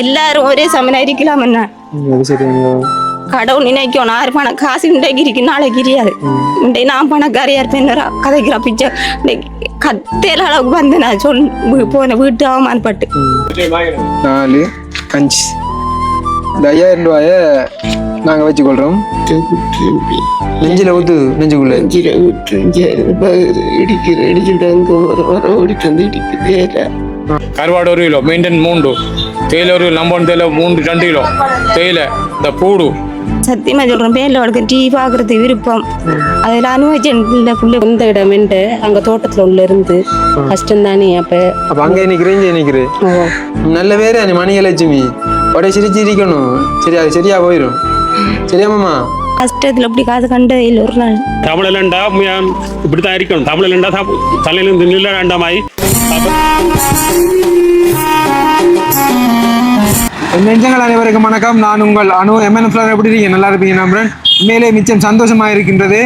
என்ன அது சரிங்க கடவுள் நினைக்கணும் ஆறு பணம் காசு இன்றைக்கு இருக்கு நாளைக்கு தெரியாது இன்றைக்கு நான் பணக்காரியா இருப்பேன் கதைக்கிற பிச்சை கத்தையில அளவுக்கு வந்து நான் சொல் போன வீட்டு அவமானப்பட்டு நாலு அஞ்சு இந்த ஐயாயிரம் ரூபாய நாங்கள் வச்சுக்கொள்கிறோம் நெஞ்சில் ஊத்து நெஞ்சுக்குள்ள இடிக்கிற இடிச்சுட்டாங்க வர வர ஓடி தந்து இடிக்கிறே கருவாடு ஒரு கிலோ மெயின்டைன் மூன்று தேயிலை ஒரு நம்பன் தேயிலை மூன்று ரெண்டு கிலோ. தேயிலை இந்த பூடு. சத்தியமா சொல்றேன் பேர்ல டீ பாக்குறது விருப்பம். அதில் அனுபவிச்ச புள்ள சொந்த இடம் என்று அங்க தோட்டத்துல உள்ள இருந்து கஷ்டம் தானே அப்ப. அப்போ அங்கே நிற்கிறேன் இங்கே நிற்கிறேன் நல்ல பேர் நீ மணியலட்சுமி. உடைய சிரிச்சு இருக்கணும் சரி அது சரியா போயிடும் சரியாமாம்மா கஷ்டத்துல அப்படி காசு கண்டதே இல்லை ஒரு நாள். தமிழிலண்டா இப்படித்தான் இருக்கணும். தமிழிலண்டா தலையிலிருந்து நில்ல வேண்டாமாய் நெஞ்சங்கள் அனைவருக்கும் வணக்கம். நான் உங்கள் அனு. எம்என் ஃபிளர் எப்படி இருக்கீங்க? நல்லா இருப்பீங்க நம்புறேன். மேலே மிச்சம் சந்தோஷமாக இருக்கின்றது.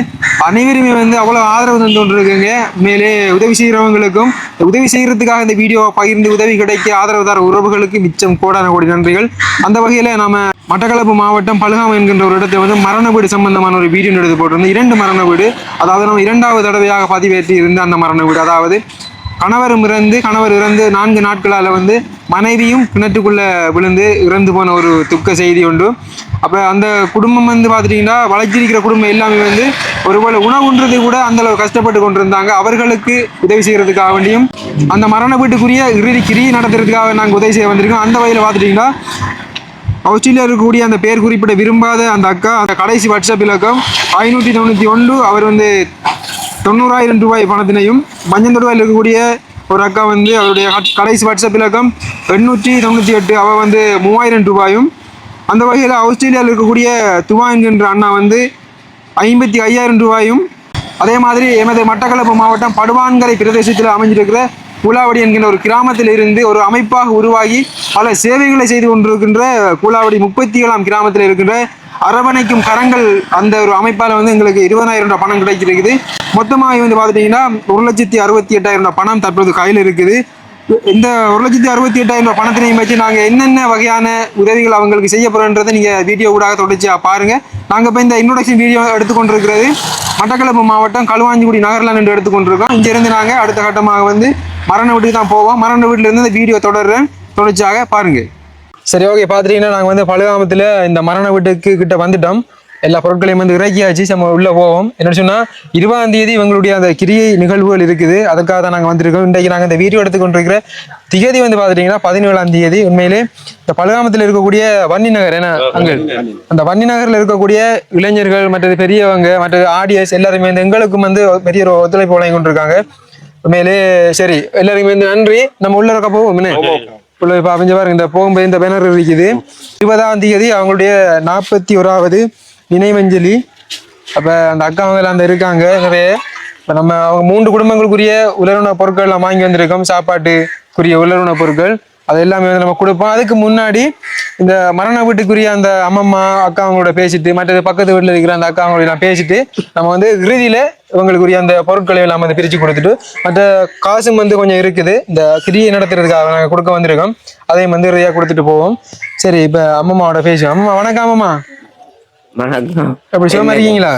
அனைவருமே வந்து அவ்வளோ ஆதரவு தந்து கொண்டிருக்குங்க. மேலே உதவி செய்கிறவங்களுக்கும் உதவி செய்கிறதுக்காக இந்த வீடியோ பகிர்ந்து உதவி கிடைக்க ஆதரவு தர உறவுகளுக்கு மிச்சம் கோடான கோடி நன்றிகள். அந்த வகையில் நம்ம மட்டக்களப்பு மாவட்டம் பழுகாம என்கின்ற ஒரு இடத்துல வந்து மரண வீடு சம்பந்தமான ஒரு வீடியோ எடுத்து போட்டிருந்தோம். இரண்டு மரண வீடு. அதாவது நம்ம இரண்டாவது தடவையாக பதிவேற்றி இருந்த அந்த மரண வீடு. அதாவது கணவரும் இறந்து கணவர் இறந்து நான்கு நாட்களால் வந்து மனைவியும் கிணற்றுக்குள்ளே விழுந்து இறந்து போன ஒரு துக்க செய்தி உண்டு. அப்போ அந்த குடும்பம் வந்து பார்த்துட்டிங்கன்னா வளர்ச்சிருக்கிற குடும்பம் எல்லாமே வந்து ஒருவேளை உணவுன்றது கூட அந்தளவு கஷ்டப்பட்டு கொண்டிருந்தாங்க. அவர்களுக்கு உதவி செய்கிறதுக்காக வேண்டியும் அந்த மரண வீட்டுக்குரிய இறுதி கிரியை நடத்துறதுக்காக நாங்கள் உதவி செய்ய வந்திருக்கோம். அந்த வகையில் பார்த்துட்டிங்கன்னா ஆஸ்திரேலியா இருக்கக்கூடிய அந்த பேர் குறிப்பிட விரும்பாத அந்த அக்கா அந்த கடைசி வாட்ஸ்அப் இலக்கம் ஐநூற்றி தொண்ணூற்றி ஒன்று அவர் வந்து தொண்ணூறாயிரம் ரூபாய் பணத்தினையும் மஞ்சந்தொடுவாயில் இருக்கக்கூடிய ஒரு அக்கா வந்து அவருடைய கடைசி வாட்ஸ்அப் இலக்கம் எண்ணூற்றி தொண்ணூற்றி எட்டு. அவள் வந்து மூவாயிரம் ரூபாயும் அந்த வகையில் ஆஸ்திரேலியாவில் இருக்கக்கூடிய துவா என்கின்ற அண்ணா வந்து ஐம்பத்தி ஐயாயிரம் ரூபாயும் அதே மாதிரி எமது மட்டக்களப்பு மாவட்டம் படுவான்கரை பிரதேசத்தில் அமைஞ்சிருக்கிற கூலாவடி என்கின்ற ஒரு கிராமத்தில் இருந்து ஒரு அமைப்பாக உருவாகி பல சேவைகளை செய்து கொண்டிருக்கின்ற கூலாவடி முப்பத்தி ஏழாம் கிராமத்தில் இருக்கின்ற அரவணைக்கும் கரங்கள் அந்த ஒரு அமைப்பால் வந்து எங்களுக்கு இருபதாயிரம் ரூபாய் பணம் கிடைச்சிருக்குது. மொத்தமாக வந்து பார்த்துட்டிங்கன்னா ஒரு லட்சத்தி அறுபத்தி எட்டாயிரம் ரூபாய் பணம் தற்போது கையில் இருக்குது. இந்த ஒரு லட்சத்தி அறுபத்தி எட்டாயிரம் ரூபாய் பணத்தினையும் வச்சு நாங்கள் என்னென்ன வகையான உதவிகள் அவங்களுக்கு செய்ய போகிறோன்றதை நீங்கள் வீடியோ ஊடாக தொடர்ச்சியாக பாருங்கள் நாங்கள் இப்போ இந்த இன்ட்ரொடக்ஷன் வீடியோ எடுத்துக்கொண்டிருக்கிறது மட்டக்களப்பு மாவட்டம் களுவாஞ்சிக்குடி நகரில் நின்று எடுத்துக்கொண்டிருக்கோம். இங்கேருந்து நாங்கள் அடுத்த கட்டமாக வந்து மரண வீட்டுக்கு தான் போவோம். மரண வீட்டிலேருந்து இந்த வீடியோ தொடர்றேன். தொடர்ச்சியாக பாருங்கள் சரி ஓகே பார்த்துட்டீங்கன்னா நாங்கள் வந்து பழுகாமத்தில் இந்த மரண வீட்டுக்கு கிட்ட வந்துட்டோம். எல்லா பொருட்களையும் வந்து இறக்கியாச்சு. நம்ம உள்ளே போவோம். என்ன சொன்னால் இருபதாம் தேதி இவங்களுடைய அந்த கிரியை நிகழ்வுகள் இருக்குது. அதுக்காக தான் நாங்கள் வந்திருக்கோம். இன்றைக்கு நாங்கள் இந்த வீடியோ எடுத்துக்கொண்டிருக்கிற திகதி வந்து பார்த்துட்டிங்கன்னா பதினேழாம் தேதி. உண்மையிலே இந்த பழுகாமத்தில் இருக்கக்கூடிய வன்னி நகர் என்ன அங்கே அந்த வன்னி நகரில் இருக்கக்கூடிய இளைஞர்கள் மற்றது பெரியவங்க மற்றது ஆடியன்ஸ் எல்லாருமே வந்து எங்களுக்கும் வந்து பெரிய ஒரு ஒத்துழைப்பு வழங்கி கொண்டிருக்காங்க. உண்மையிலே சரி எல்லாருக்குமே வந்து நன்றி. நம்ம உள்ள இருக்க போவோம் என்ன? இப்போ அமைஞ்ச பாருங்க இந்த போகும்போது இந்த பேனர் இருக்குது. இருபதாம் தேதி அவங்களுடைய நாற்பத்தி ஓராவது நினைவஞ்சலி. அப்போ அந்த அக்கா அந்த இருக்காங்க நிறைய இப்போ நம்ம அவங்க மூன்று குடும்பங்களுக்குரிய உலருண பொருட்கள் எல்லாம் வாங்கி வந்திருக்கோம் சாப்பாட்டுக்குரிய உலருண பொருட்கள். அது எல்லாமே வந்து நம்ம கொடுப்போம். அதுக்கு முன்னாடி இந்த மரண வீட்டுக்குரிய அந்த அம்மம்மா அக்கா அவங்களோட பேசிட்டு மற்றது பக்கத்து வீட்டில் இருக்கிற அந்த அக்கா நான் பேசிட்டு நம்ம வந்து இறுதியில இவங்களுக்குரிய அந்த பொருட்களை எல்லாம் வந்து பிரித்து கொடுத்துட்டு மற்ற காசும் வந்து கொஞ்சம் இருக்குது. இந்த கிரியை நடத்துறதுக்காக நாங்கள் கொடுக்க வந்திருக்கோம். அதையும் வந்து இறுதியாக கொடுத்துட்டு போவோம். சரி இப்போ அம்மம்மாவோட பேசுவோம். அம்மா வணக்கம் அம்மம்மா. வணக்கம். எப்படி சுகமா இருக்கீங்களா?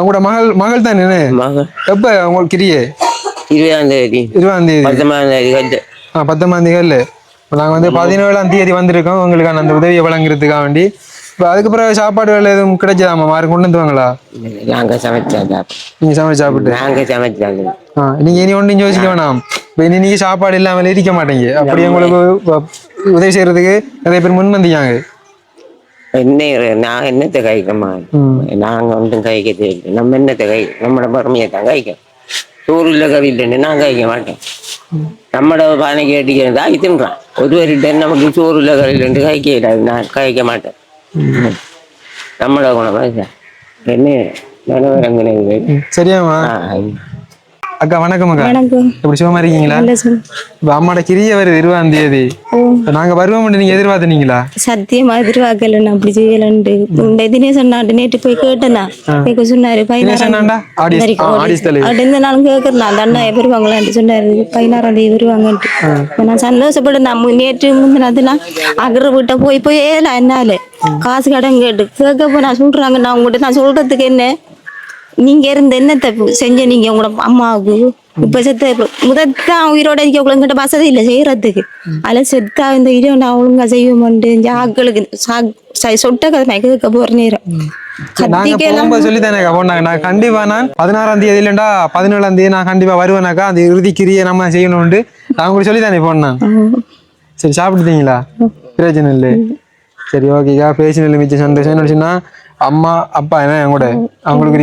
உங்களோட மகள் மகள் தான்? என்ன எப்போ உங்களுக்கு கிரியே? இருபதாம் தேதி. இருபதாம் தேதி. பத்தொன்பதாம் தேதி ஆ பத்தொன்பதாம் தேதி இப்போ நாங்கள் வந்து பதினேழாம் தேதி வந்திருக்கோம். உங்களுக்கான அந்த உதவியை வழங்குறதுக்காக வேண்டி. இப்போ அதுக்கு பிறகு சாப்பாடுகள் எதுவும் கிடைச்சதாம்மா யாரும் கொண்டு வந்துவாங்களா நாங்க சமைச்சாங்க நீங்கள் சமைச்சு சாப்பிட்டு. நாங்க சமைச்சாங்க ஆ நீங்கள் இனி ஒன்றும் யோசிக்க வேணாம். இப்போ இனி நீங்கள் சாப்பாடு இல்லாமல் இருக்க மாட்டீங்க. அப்படி உங்களுக்கு உதவி செய்யறதுக்கு நிறைய பேர் முன் வந்திருக்காங்க என்ன நான் என்னத்தை கைக்கமா நாங்க ஒன்றும் கைக்க தெரியல நம்ம என்னத்தை கை நம்மளோட பொறுமையை தான் கைக்க கறி இல்லைன்னு நான் கைக்க மாட்டேன். நம்மளோட பானை கேட்டிக்கிறது ஆகி தின்றான் ஒருவர்கிட்ட நமக்கு சோறு இல்லை கறி இல்லைன்னு கைக்க நான் கைக்க மாட்டேன். நம்மளோட குணம் என்ன? நிலவரங்க சரியாம்மா அக்கா வணக்கம் அக்கா. எப்படி சுகமா இருக்கீங்களா? இப்ப அம்மாட கிரிய வருது இருபதாம் தேதி. நாங்க வருவோம் நீங்க எதிர்பார்த்தீங்களா சத்தியமா எதிர்பார்க்கல நான் அப்படி செய்யலன்ட்டு. இந்த தினேசன் நாட்டு நேற்று போய் கேட்டேனா. கேட்க சொன்னாரு இந்த நாளும் கேட்கறேன் அந்த அண்ணா வருவாங்களான்ட்டு சொன்னாரு. பதினாறாம் தேதி வருவாங்கன்ட்டு. நான் சந்தோஷப்பட்டு நான் மு- நேற்று முந்தினதுலாம் அகர வீட்டை போய் போய் ஏல என்னால காசு கடன் கேட்டு. கேட்க நான் சொல்றாங்க நான் உங்கள்கிட்ட நான் சொல்றதுக்கு என்ன? நீங்க இருந்து என்ன தப்பு செஞ்ச நீங்க உங்களோட அம்மாவுக்கு? இப்ப செத்த முதத்தான் உயிரோட இருக்க உங்ககிட்ட வசதி இல்லை செய்யறதுக்கு அதில் செத்தா இந்த இதை நான் ஒழுங்கா செய்ய மாட்டேன் ஆக்களுக்கு சொட்ட கதை கேட்க போற நேரம். சொல்லி தானே நான் கண்டிப்பா நான் பதினாறாம் தேதி இல்லைண்டா பதினேழாம் தேதி நான் கண்டிப்பா வருவேனாக்கா அந்த இறுதி கிரியை நம்ம செய்யணும்னு நான் உங்களுக்கு சொல்லி தானே போனேன் சரி சாப்பிட்டுட்டீங்களா? பிரச்சனை இல்லை. சரி ஓகேக்கா பேசினதுல மிச்சம் சந்தோஷம். என்ன அம்மா அப்பா என்ன என் கூட. அவங்களுக்கு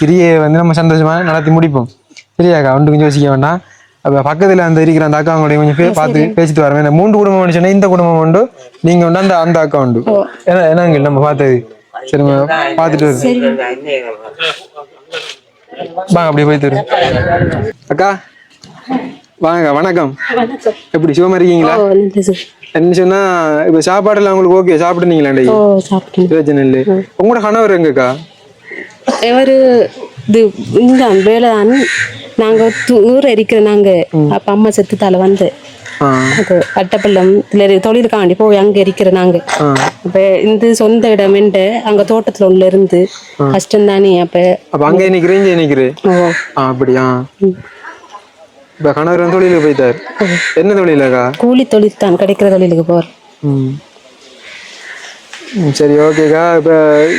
கிரியை வந்து நம்ம சந்தோஷமா நடத்தி முடிப்போம். சரியாக்கா ஒன்று கொஞ்சம் யோசிக்க வேண்டாம். அப்போ பக்கத்தில் அந்த இருக்கிற அந்த அக்கா கொஞ்சம் பார்த்து பேசிட்டு வரேன். இந்த மூன்று குடும்பம் சொன்னா இந்த குடும்பம் உண்டு நீங்க உண்டு அந்த அந்த அக்கா உண்டு ஏன்னா என்னங்க நம்ம பார்த்தது. சரிம்மா பார்த்துட்டு வருது வாங்க அப்படியே போய் தரு அக்கா வாங்க வணக்கம். எப்படி சுகமா இருக்கீங்களா? என்ன சொன்னா இப்ப சாப்பாடுலாம் உங்களுக்கு ஓகே சாப்பிட்டுனீங்களா ஓ சாப்பிட்டேன். பிரச்சனை இல்லை உங்களோட கணவர் எங்கக்கா? இவரு இது இந்த வேலை தான் நாங்க தூர இருக்கிற நாங்க. அப்ப அம்மா செத்து தலை வந்து அது அட்டப்பள்ளம் இதுல தொழிலுக்காண்டி போய் அங்க இருக்கிற நாங்க. அப்ப இந்த சொந்த இடம் என்ற அங்க தோட்டத்துல உள்ள இருந்து கஷ்டம் தானே அப்ப அப்ப அங்க ஓ. ஆ அப்படியா? இப்ப கணவர் தொழிலுக்கு போயிட்டார். என்ன தொழிலக்கா? கூலி தொழில் தான் கிடைக்கிற தொழிலுக்கு போற ம் சரி ஓகேக்கா. இப்ப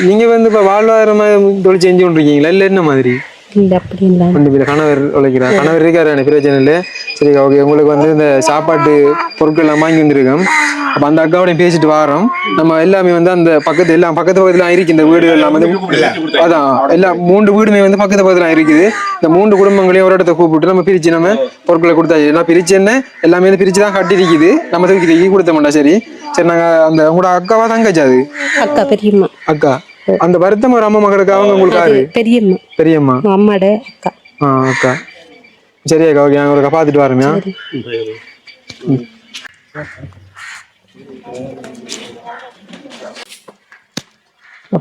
நீங்க வந்து இப்ப வாழ்வாதாரமா தொழில் செஞ்சு கொண்டிருக்கீங்களா? இல்ல என்ன மாதிரி? இல்ல அப்படி இல்ல. கணவர் உழைக்கிறார். கணவர் இருக்காரு எனக்கு பிரச்சனை இல்லை சரி ஓகே உங்களுக்கு வந்து இந்த சாப்பாட்டு பொருட்கள் எல்லாம் வாங்கி வந்திருக்கோம். அப்போ அந்த அக்காவோடையும் பேசிட்டு வாரோம். நம்ம எல்லாமே வந்து அந்த பக்கத்து எல்லாம் பக்கத்து பக்கத்துல இருக்கு இந்த வீடுகள் எல்லாம் வந்து. அதான் எல்லாம் மூன்று வீடுமே வந்து பக்கத்து பக்கத்துல இருக்குது. இந்த மூன்று குடும்பங்களையும் ஒரு இடத்த கூப்பிட்டு நம்ம பிரிச்சு நம்ம பொருட்களை கொடுத்தாச்சு எல்லாம் பிரிச்சு என்ன? எல்லாமே வந்து பிரிச்சு தான் கட்டி இருக்குது நம்ம தூக்கி தூக்கி கொடுத்த மாட்டோம் சரி. சரி நாங்க அந்த உங்களோட அக்காவா தங்கச்சி அது? அக்கா பெரியம்மா. அக்கா. அந்த வருத்தம் ஒரு அம்மா மகளுக்கு அவங்க உங்களுக்கு யாரு பெரியம்மா. பெரியம்மா? அம்மாட அக்கா. ஆ அக்கா. சரி அக்கா ஓகே. நாங்கள் ஒரு பார்த்துட்டு வரோம்யா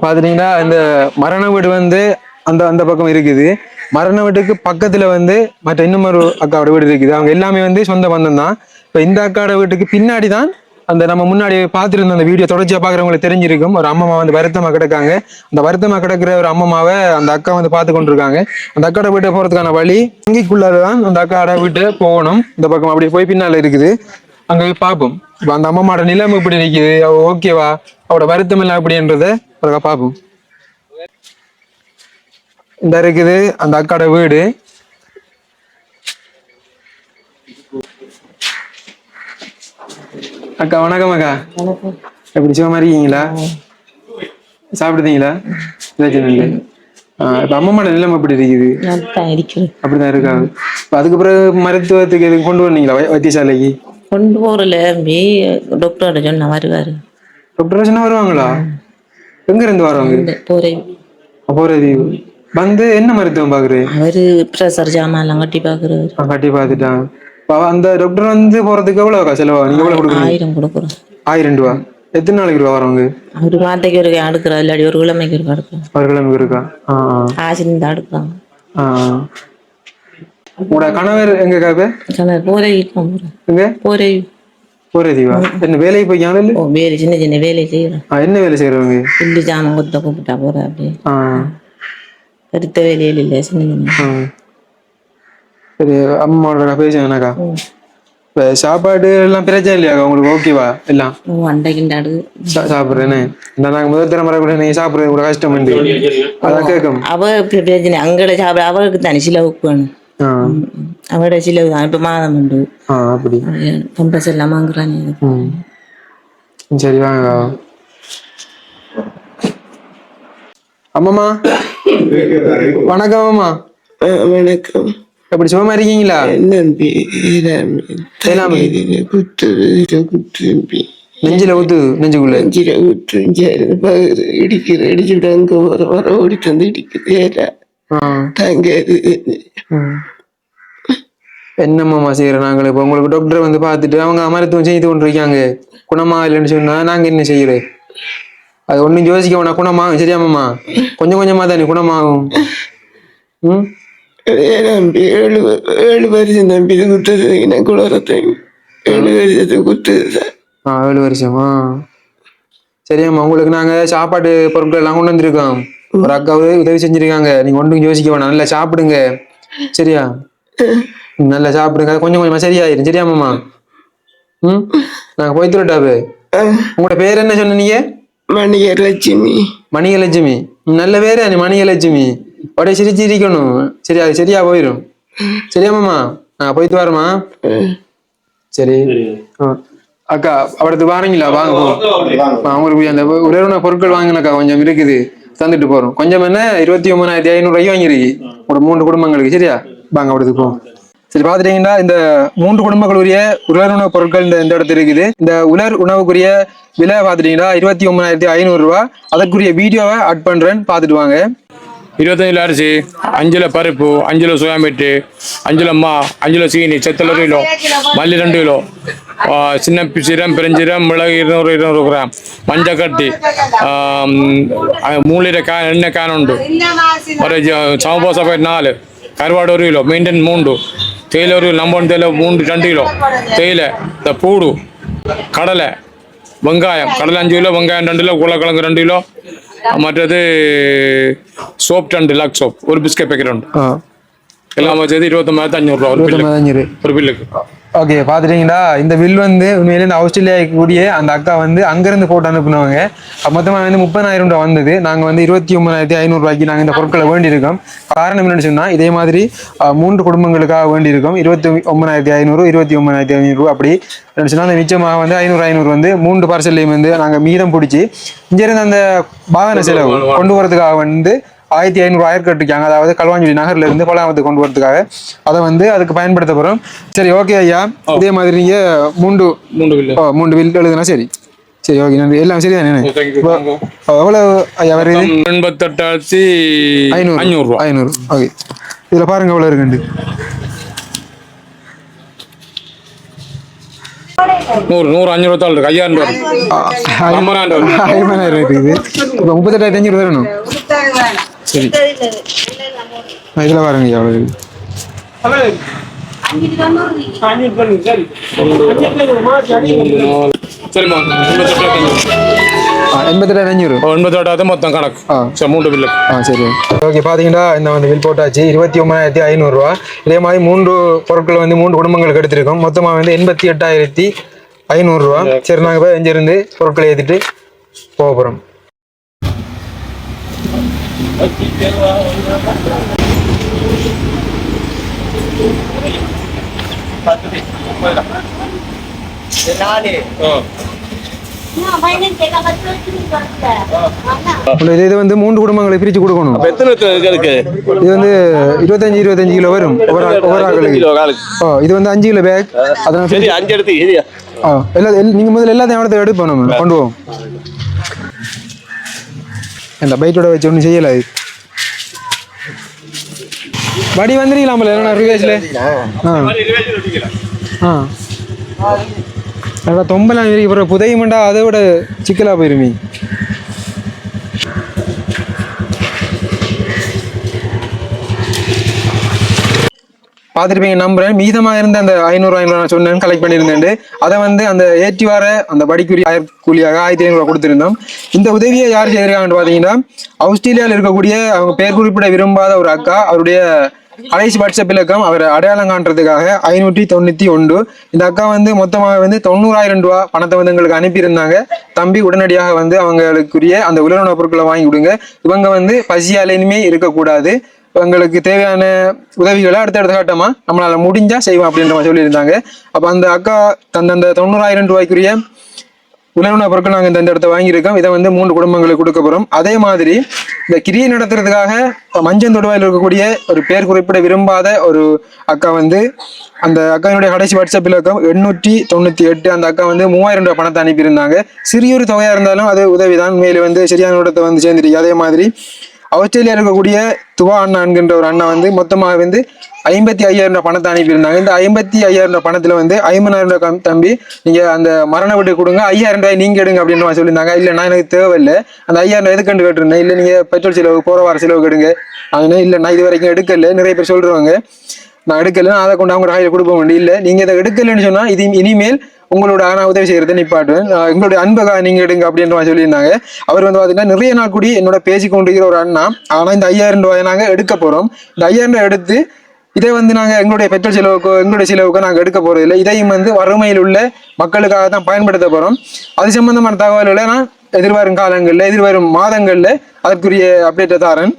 பார்த்துட்டீங்கன்னா இந்த மரண வீடு வந்து அந்த அந்த பக்கம் இருக்குது. மரண வீட்டுக்கு பக்கத்துல வந்து மற்ற இன்னும் ஒரு அக்காவோட வீடு இருக்குது. அவங்க எல்லாமே வந்து சொந்த பந்தம் தான். இப்போ இந்த அக்காவோட வீட்டுக்கு பின்னாடி தான் அந்த நம்ம முன்னாடி பார்த்துருந்த அந்த வீடியோ தொடர்ச்சியாக பார்க்குறவங்களுக்கு தெரிஞ்சிருக்கும். ஒரு அம்மா வந்து வருத்தமாக கிடக்காங்க. அந்த வருத்தமாக கிடக்கிற ஒரு அம்மாவை அந்த அக்கா வந்து பார்த்து கொண்டிருக்காங்க. அந்த அக்காவோட வீட்டை போகிறதுக்கான வழி இங்கிக்குள்ளார தான் அந்த அக்காவோட வீட்டை போகணும். இந்த பக்கம் அப்படி போய் பின்னால் இருக்குது. அங்கே போய் பார்ப்போம். இப்போ அந்த அம்மாவோட நிலைமை எப்படி நிற்கிது அவ ஓகேவா அவட வருத்தம் இல்லை அப்படின்றத பார்ப்போம். இந்த இருக்குது அந்த அக்காவோட வீடு. அக்கா வணக்கம் அக்கா. எப்படி சுகமா இருக்கீங்களா? சாப்பிடுதீங்களா ஆஹ் இப்ப அம்மாவோட நிலைமை எப்படி இருக்குது? அப்படிதான் இருக்கா? இப்ப அதுக்கு பிறகு மருத்துவத்துக்கு எதுவும் கொண்டு வந்தீங்களா வைத்தியசாலைக்கு? கொண்டு போறல பி டாக்டர் சொன்ன வருவாரு. டாக்டர் சொன்னா வருவாங்களா? எங்க இருந்து வருவாங்க போரை. போறது வந்து என்ன மருத்துவம் பாக்குறேன் அவரு ப்ரெஷர் ஜாமான்லாம் கட்டி பாக்குறாரு கட்டி பார்த்துட்டான் அந்த டாக்டர் வந்து போறதுக்கு எவ்வளவு செலவா? நீங்க எவ்வளவு கொடுக்குறீங்க? ஆயிரம் கொடுக்குறோம். ஆயிரம் ரூபா. எத்தனை நாளைக்கு ரூபா வரவங்க அவரு மாத்தைக்கு ஒரு அடுக்கிறார் இல்லாடி ஒரு கிழமைக்கு ஒரு அடுக்கிறோம் ஒரு கிழமைக்கு இருக்கா? ஆ ஆ, ஆசிலிருந்து அடுக்கிறாங்க. உங்களோட கணவர் எங்க காப்ப சொன்னார் போரை எங்க? போரை. போறதீவா என்ன வேலைக்கு போய்க்காங்களா இல்ல? ஓ வேலை சின்ன சின்ன வேலை செய்யறேன் ஆ, என்ன வேலை செய்யறவங்க? புல்லு ஜாமான் கொத்த கூப்பிட்டா போற அப்படி ஆ. பெருத்த வேலையில் இல்லை சின்ன சின்ன. சரி அம்மாவோட பேசுங்கண்ணாக்கா இப்ப சாப்பாடு எல்லாம் பிரச்சனை இல்லையாக்கா உங்களுக்கு ஓகேவா எல்லாம்? ஓ அண்டைக்குண்டாடு சா- சாப்பிடுறேனே. இந்த நாங்க முதல் தர முறை கூட நீங்க சாப்பிடுறது கூட கஷ்டம் உண்டு. அதான் கேட்கும். அவ இப்ப பிரச்சனை அங்கட சாப்பிட அவளுக்கு தானே சிலவுக்கு வேணும் ஆ. அவட சிலவு தான். இப்ப மாதம் உண்டு. ஆ அப்படி. கம்பஸ் எல்லாம் வாங்குறானே. ம். சரி வாங்க அம்மாமா வணக்கம் அம்மா. வணக்கம். எப்படி சுகமா இருக்கீங்களா? நம்பி? குத்து குத்து நெஞ்சில ஊத்து நெஞ்சுக்குள்ள? குத்து பகுது இடிக்கிற இடிச்சு விட அங்க வர வர ஓடிட்டு வந்து இடிக்குது தாங்காது ம். என்னம்மா செய்யறோம் நாங்கள்? இப்போ உங்களுக்கு டாக்டர் வந்து பார்த்துட்டு அவங்க மருத்துவம் செய்து கொண்டு இருக்காங்க குணமா இல்லைன்னு சொன்னா நாங்க என்ன செய்யறது? அது ஒன்றும் யோசிக்க வேணாம். குணமாகும். சரியாமாம்மா கொஞ்சம் கொஞ்சமா தானே குணமாகும். ம்? நம்பி ஏழு ஏழு வருஷம் நம்பி இது குத்தது எனக்கு குளரத்தை ஏழு வருஷத்துக்கு குத்துது சார் ஆ ஏழு வருஷம் சரியாம்மா உங்களுக்கு நாங்க சாப்பாடு பொருட்கள் எல்லாம் கொண்டு வந்திருக்கோம் ஒரு அக்கா உதவி செஞ்சிருக்காங்க நீங்க ஒன்றும் யோசிக்க வேணாம் நல்லா சாப்பிடுங்க சரியா நல்லா சாப்பிடுங்க கொஞ்சம் கொஞ்சமா சரியாயிரும் சரியாமாம்மா ம் நாங்க போய் திருட்டாவே உங்களோட பேர் என்ன சொன்னீங்க மணிகலட்சுமி ம், நல்ல பேரு மணிகலட்சுமி அப்படியே சிரிச்சிருக்கணும். இருக்கணும் அது சரியா போயிடும் சரியாமாம்மா நான் போயிட்டு வரேம்மா. சரி. அக்கா அவடத்து வாரீங்களா? வாங்க அவங்களுக்கு அந்த உடனே பொருட்கள் வாங்கினக்கா கொஞ்சம் இருக்குது. தந்துட்டு போறோம். கொஞ்சம் என்ன? இருபத்தி ஒன்பதாயிரத்தி ஐநூறு வாங்கிருக்கு ஒரு மூன்று குடும்பங்களுக்கு. சரியா? வாங்க அவடத்துக்கு போவோம் சரி பாத்துட்டீங்கன்னா இந்த மூன்று குடும்பங்களுடைய உலர் உணவு பொருட்கள் இந்த இந்த இடத்துல இருக்குது. இந்த உலர் உணவுக்குரிய விலை பாத்துட்டீங்கன்னா இருபத்தி ஒன்பதாயிரத்தி ஐநூறு அதற்குரிய வீடியோவை ஆட் பண்றேன்னு பாத்துட்டு வாங்க. இருபத்தஞ்சில் அரிசி அஞ்சில் பருப்பு அஞ்சில் சுயாமீட்டு அஞ்சில் மா அஞ்சில் சீனி செத்தல் ஒரு கிலோ மல்லி ரெண்டு கிலோ சின்ன சீரம் பெருஞ்சீரம் மிளகு இருநூறு இருநூறு கிராம் மஞ்சள் கட்டி ஆம், ஆ, மூணு லிட்டர் கேன் எண்ணெய் கேன் உண்டு. ஒரு சமபோசா போய் நாலு கருவாடு ஒரு கிலோ மெயின்டைன் மூண்டு தேயிலை ஒரு நம்பன் தேயிலை மூன்று ரெண்டு கிலோ தேயிலை இந்த பூடு கடலை வெங்காயம் கடலை அஞ்சு கிலோ வெங்காயம் ரெண்டு கிலோ உருளைக்கிழங்கு ரெண்டு கிலோ மற்றது சோப் ரெண்டு லாக் சோப். ஒரு பிஸ்கட் பேக்கெட் ஆ. எல்லாம் சேர்த்து இருபத்தொம்பதாயிரத்து அஞ்சூறுரூவா ஒரு பில்லுக்கு. ஓகே பார்த்துட்டீங்களா? இந்த வில் வந்து உண்மையிலே இந்த ஆஸ்திரேலியா கூடிய அந்த அக்கா வந்து அங்கேருந்து போட்டு அனுப்புனவங்க. மொத்தமாக வந்து முப்பதாயிரம் ரூபாய் வந்தது. நாங்கள் வந்து இருபத்தி ஒன்பதாயிரத்தி ஐநூறுரூவாய்க்கு நாங்கள் இந்த பொருட்களை வேண்டியிருக்கோம். காரணம் என்னன்னு சொன்னால் இதே மாதிரி மூன்று குடும்பங்களுக்காக வேண்டியிருக்கோம். இருபத்தி ஒன்பதாயிரத்தி ஐநூறு இருபத்தி ஒன்பதாயிரத்தி ஐநூறு அப்படி. சொன்னால் அந்த மிச்சமாக வந்து ஐநூறு ஐநூறு வந்து மூன்று பார்சல்லையும் வந்து நாங்கள் மீதம் பிடிச்சி இங்கேருந்து அந்த வாகன செலவு கொண்டு வரதுக்காக வந்து ஆயிரத்தி ஐநூறு ஆயிரம் கட்டிருக்காங்க அதாவது நகர்ல இருந்து பலாமத்துக்கு கொண்டு வரதுக்காக அதை வந்து அதுக்கு பயன்படுத்த போறோம் சரி ஓகே ஐயா. இதே மாதிரி நீங்க மூன்று மூன்று பில்லு ஓ மூன்று வில் எழுதுனா சரி. சரி ஓகே நன்றி. எல்லாம் சரிதானே தேங்க்யூ இப்போ எவ்வளவு ஐயா வருது எண்பத்தெட்டாயிரத்தி ஐநூறு. அஞ்சூறுரூவா ஐநூறு. ஓகே இதுல பாருங்க எவ்வளவு இருக்குண்டு நூறு நூறு அஞ்சூறு தாள் இருக்கு. ஐயாயிரம் ரூபா இருக்கு. ஐம்பதாயிரம் இருக்குது. இப்போ முப்பத்தெட்டாயிரத்தி அஞ்சூறு தரணும். சரி. இதுல பாருங்க ஐயா எவ்வளவு இருக்கு. சரிம்மா எண்பத்தெட்டாயிரத்தி அஞ்சூறு எண்பத்தெட்டாயிரத்து மொத்தம் கணக்கு. ஆ. சரி மூன்று பில்லு ஆ சரி. ஓகே பார்த்தீங்கன்னா இந்த வந்து பில் போட்டாச்சு. இருபத்தி ஒன்பதாயிரத்தி ஐநூறுரூவா. இதே மாதிரி மூன்று பொருட்கள் வந்து மூன்று குடும்பங்களுக்கு எடுத்திருக்கோம். மொத்தமாக வந்து எண்பத்தி எட்டாயிரத்தி ஐநூறுரூவா. சரி நாங்கள் போய் இருந்து பொருட்களை ஏற்றிட்டு போக போகிறோம் இது இது வந்து மூன்று குடும்பங்களை பிரித்து கொடுக்கணும். இது வந்து இருபத்தஞ்சு இருபத்தஞ்சு கிலோ வரும். இது வந்து அஞ்சு கிலோ பேக் சரி அஞ்சு எடுத்து எல்லா எல்- நீங்க முதல்ல எல்லாத்தையும் இடத்த எடுப்போம் நம்ம. கொண்டு போவோம். இந்த பைட்டோட வச்சு ஒன்றும் செய்யல இது வடி வந்துருக்கலாம்ல என்ன ரிவேஸ்ல ஆ. ஆ. தொம்பலாம் இருக்கு அப்புறம் புதையுமெண்டா அதை விட சிக்கலா போயிருமே. பார்த்துருப்பீங்க நம்புறேன். மீதமாக இருந்த அந்த ஐநூறு ஐநூறு நான் சொன்னேன் கலெக்ட் பண்ணியிருந்தேன் அதை வந்து அந்த ஏற்றி வர அந்த படிக்குரிய ஆயிரம் கூலியாக ஆயிரத்தி ஐநூறுவா கொடுத்துருந்தோம். இந்த உதவியை யார் செய்திருக்காங்கன்னு பார்த்தீங்கன்னா ஆஸ்திரேலியாவில் இருக்கக்கூடிய அவங்க பெயர் குறிப்பிட விரும்பாத ஒரு அக்கா அவருடைய கடைசி வாட்ஸ்அப் இலக்கம் அவர் அடையாளம் காண்றதுக்காக ஐநூற்றி தொண்ணூற்றி ஒன்று. இந்த அக்கா வந்து மொத்தமாக வந்து தொண்ணூறாயிரம் ரூபா பணத்தை வந்து எங்களுக்கு அனுப்பியிருந்தாங்க. தம்பி உடனடியாக வந்து அவங்களுக்குரிய அந்த உலக பொருட்களை வாங்கி கொடுங்க. இவங்க வந்து பசியால இருக்கக்கூடாது. எங்களுக்கு தேவையான உதவிகளை அடுத்தடுத்த கட்டமா நம்மளால முடிஞ்சா செய்வோம் அப்படின்ற மாதிரி சொல்லியிருந்தாங்க. அப்ப அந்த அக்கா தந்த அந்த தொண்ணூறாயிரம் ரூபாய்க்குரிய உணவுப் பொருட்கள் நாங்கள் இந்த இடத்த வாங்கியிருக்கோம். இதை வந்து மூன்று குடும்பங்களுக்கு கொடுக்க போறோம். அதே மாதிரி இந்த கிரியை நடத்துறதுக்காக மஞ்சந்தொடுவாயில் இருக்கக்கூடிய ஒரு பேர் குறிப்பிட விரும்பாத ஒரு அக்கா வந்து அந்த அக்காவினுடைய கடைசி வாட்ஸ்அப் இலக்கம் எண்ணூற்றி தொண்ணூற்றி எட்டு அந்த அக்கா வந்து மூவாயிரம் ரூபாய் பணத்தை அனுப்பியிருந்தாங்க. சிறியொரு தொகையாக இருந்தாலும் அது உதவிதான். மேலே வந்து சரியான இடத்தை வந்து சேர்ந்துருக்கு. அதே மாதிரி ஆஸ்திரேலியா இருக்கக்கூடிய துவா அண்ணா என்கின்ற ஒரு அண்ணா வந்து மொத்தமாக வந்து ஐம்பத்தி ஐயாயிரம் ரூபாய் பணத்தை அனுப்பியிருந்தாங்க. இந்த ஐம்பத்தி ஐயாயிரம் ரூபாய் பணத்தில் வந்து ஐம்பதாயிரம் ரூபாய் கம்- தம்பி நீங்கள் அந்த மரண வீட்டு கொடுங்க. ஐயாயிரம் ரூபாய் நீங்கள் எடுங்க அப்படின்னு சொல்லியிருந்தாங்க. இல்லை நான் எனக்கு தேவையில்லை. அந்த ஐயாயிரம் ரூபாய் எதுக்கு கேட்டிருந்தேன்? இல்லை நீங்கள் பெட்ரோல் செலவு போகிற வார செலவு எடுங்க. அதனால இல்லை நான் இது வரைக்கும் எடுக்கல. நிறைய பேர் சொல்கிறவங்க நான் எடுக்கல நான் அதை கொண்டு அவங்க கையில கொடுக்க வேண்டிய இல்லை நீங்கள் இதை எடுக்கலன்னு சொன்னால் இது இனிமேல் உங்களோட நான் உதவி செய்யறதை நிப்பாட்டுவேன். எங்களுடைய அன்பகா நீங்க எடுங்க அப்படின்ற மாதிரி சொல்லியிருந்தாங்க. அவர் வந்து பார்த்தீங்கன்னா நிறைய நாள் கூடி என்னோட பேசி கொண்டிருக்கிற ஒரு அண்ணா. ஆனால் இந்த ஐயாயிரம் ரூபாய் நாங்கள் எடுக்க போறோம். இந்த ஐயாயிரம் ரூபாய் எடுத்து இதை வந்து நாங்கள் எங்களுடைய பெட்ரோல் செலவுக்கோ எங்களுடைய செலவுக்கோ நாங்கள் எடுக்க போறது இல்லை இதையும் வந்து வறுமையில் உள்ள மக்களுக்காக தான் பயன்படுத்த போறோம். அது சம்பந்தமான தகவல்களை நான் எதிர்வரும் காலங்களில் எதிர்வரும் மாதங்களில் அதற்குரிய அப்டேட்டை தாரேன்.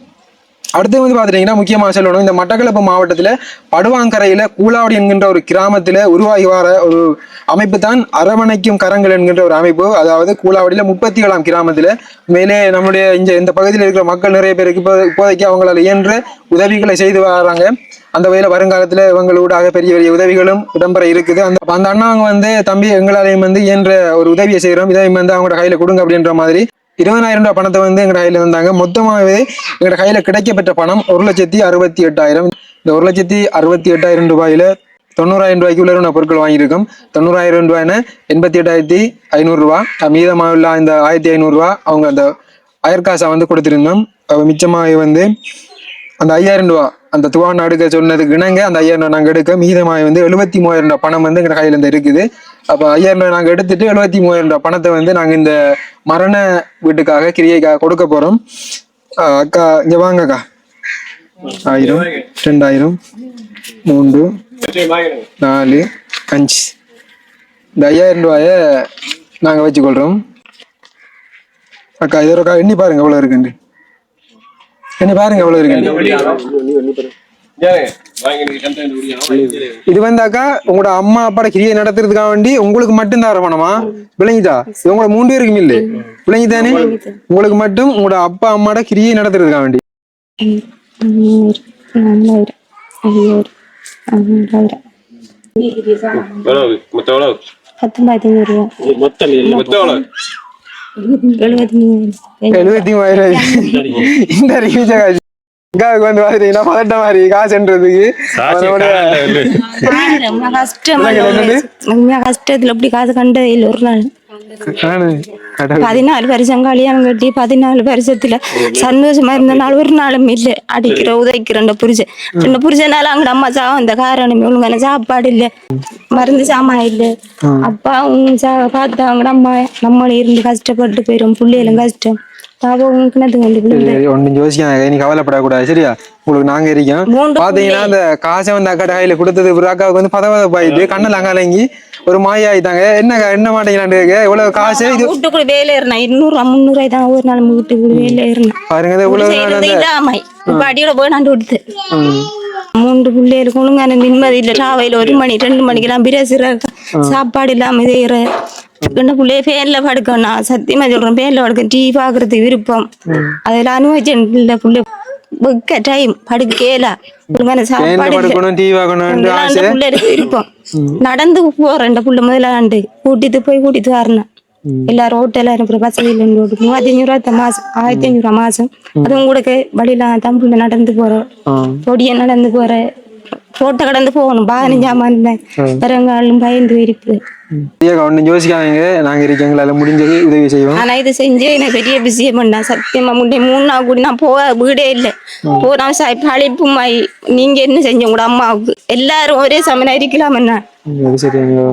அடுத்து வந்து பார்த்துட்டீங்கன்னா முக்கியமாக சொல்லணும். இந்த மட்டக்களப்பு மாவட்டத்தில் படுவாங்கரையில் கூலாவடி என்கின்ற ஒரு கிராமத்தில் உருவாகி வர ஒரு அமைப்பு தான் அரவணைக்கும் கரங்கள் என்கின்ற ஒரு அமைப்பு. அதாவது கூலாவடியில் முப்பத்தி ஏழாம் கிராமத்தில் மேலே நம்முடைய இந்த இந்த பகுதியில் இருக்கிற மக்கள் நிறைய பேருக்கு இப்போ இப்போதைக்கு அவங்களால இயன்ற உதவிகளை செய்து வராங்க. அந்த வகையில் வருங்காலத்தில் இவங்களோட பெரிய பெரிய உதவிகளும் இடம்பெற இருக்குது. அந்த அந்த அண்ணாங்க வந்து தம்பி எங்களாலையும் வந்து இயன்ற ஒரு உதவியை செய்கிறோம் இதையும் வந்து அவங்களோட கையில் கொடுங்க அப்படின்ற மாதிரி இருபதாயிரம் ரூபாய் பணத்தை வந்து எங்களோட கையில இருந்தாங்க. மொத்தமாகவே எங்களோட கையில கிடைக்கப்பட்ட பணம் ஒரு லட்சத்தி அறுபத்தி எட்டாயிரம். இந்த ஒரு லட்சத்தி அறுபத்தி எட்டாயிரம் ரூபாயில தொண்ணூறாயிரம் ரூபாய்க்கு உள்ள பொருட்கள் வாங்கியிருக்கோம். தொண்ணூறாயிரம் ரூபாய்னு எண்பத்தி எட்டாயிரத்தி ஐநூறுரூவா மீதமாக உள்ள இந்த ஆயிரத்தி ஐநூறுரூவா அவங்க அந்த அயற்காசை வந்து கொடுத்துருந்தோம். மிச்சமாக வந்து அந்த ஐயாயிரம் ரூபா அந்த துவான் அடுக்க சொன்னதுக்கு இணங்க அந்த ஐயாயிரம் நாங்கள் எடுக்க மீதமாக வந்து எழுபத்தி மூவாயிரம் ரூபாய் பணம் வந்து எங்கள் கையில இருந்து இருக்குது. அப்போ ஐயாயிரம் ரூபாய் நாங்கள் எடுத்துட்டு எழுபத்தி மூவாயிரம் ரூபாய் பணத்தை வந்து நாங்கள் இந்த மரண வீட்டுக்காக கிரியைக்காக கொடுக்க போகிறோம் அக்கா இங்கே வாங்க அக்கா. ஆயிரம் ரெண்டாயிரம் மூன்று நாலு அஞ்சு. இந்த ஐயாயிரம் ரூபாய நாங்கள் வச்சுக்கொள்கிறோம் அக்கா இதோட அக்கா எண்ணி பாருங்க எவ்வளோ இருக்குன்னு. எண்ணி பாருங்க எவ்வளவு இருக்குண்டு இது வந்து அக்கா உங்களோட அம்மா அப்பாட கிரியை நடத்துறதுக்காக வேண்டி உங்களுக்கு மட்டும் தான் பணமா விளங்கிதா இது உங்களோட மூணு பேருக்கு இல்ல. விளங்கிதானே உங்களுக்கு மட்டும் உங்களோட அப்பா அம்மாட கிரியை நடத்துறதுக்காக வேண்டி. மொத்தம் மொத்தம் எழுபத்தி மூவாயிரம் இந்த காசு அக்காவுக்கு வந்து பாத்தீங்கன்னா பதட்ட மாதிரி காசுன்றதுக்கு கஷ்டத்துல இப்படி காசு கண்டது இல்லை ஒரு நாள். பதினாலு வருஷம் கல்யாணம் கட்டி பதினாலு வருஷத்துல சந்தோஷமா இருந்த நாள் ஒரு நாளும் இல்லை. அடிக்கிற உதைக்கிற ரெண்டு புருஷன் ரெண்டு புருஷனால அங்க அம்மா சாவம் இந்த காரணம் ஒழுங்கான சாப்பாடு இல்ல. மருந்து சாமான் இல்ல. அப்பா அவங்க சா பார்த்தா அவங்க அம்மா நம்மளும் இருந்து கஷ்டப்பட்டு போயிரும். பிள்ளைகளும் கஷ்டம். ஒண்ணும் யோசிக்காங்க நீ கவலைப்படக்கூடாது. சரியா? உங்களுக்கு நாங்க இருக்கோம். பாத்தீங்கன்னா அந்த காசை வந்து அக்கா கையில கொடுத்தது அக்காவுக்கு வந்து பதவதப்பாயிட்டு கண்ணில் அங்காலங்கி ஒரு மாய ஆயிட்டாங்க. என்னக்கா என்ன மாட்டேங்கிறாண்டு இவ்வளவு காசு இது வீட்டுக்குள்ள வேலை இருந்தேன் இருநூறு முந்நூறு தான் ஒரு நாள் வீட்டுக்குள்ள வேலை இருந்தேன் பாருங்க இவ்வளவு இல்லாமை. இப்ப அடியோட போய் நான் கொடுத்து மூன்று பிள்ளைகளுக்கு ஒழுங்கான நிம்மதி இல்ல. ராவையில ஒரு மணி ரெண்டு மணிக்கெல்லாம் பிரசுற சாப்பாடு இல்லாம செய்யற என்ன பிள்ளைய ஃபேன்ல படுக்கணும் சத்தியமா சொல்றேன். ஃபேன்ல படுக்க டிவி பாக்குறதுக்கு விருப்பம். அதெல்லாம் அனுபவிச்சேன். இல்ல பிள்ளை வெக்க டைம் படுக்கல ஒழுங்கான சாப்பாடு விருப்பம். நடந்து போறேன் புள்ள முதலாண்டு கூட்டிட்டு போய் கூட்டிட்டு வரணும் எல்லாரும் ஹோட்டல் அனுப்புற வசதியில் மூவாயிரத்தி அஞ்சூறு ரூபா மாசம் ஆயிரத்தி ரூபா மாசம் அதுவும் கூட வழியில தான் புள்ள நடந்து போறோம் பொடிய நடந்து போற ரோட்டை கடந்து போகணும் பதினஞ்சாம் வரங்காலும் பயந்து இருக்குது ஐயா ஒன்றும் யோசிக்காதீங்க நாங்க இருக்கோம் எங்களால முடிஞ்சது உதவி செய்வோம் ஆனா இது செஞ்சு எனக்கு பெரிய விஷயம் பண்ணா சத்தியமா முன்னே மூணு நாள் கூட நான் போக வீடே இல்லை போனா சாய் பழிப்புமாய் நீங்க என்ன செஞ்ச உங்களோட அம்மாவுக்கு எல்லாரும் ஒரே சமயம் இருக்கலாம் என்ன அது சரிங்க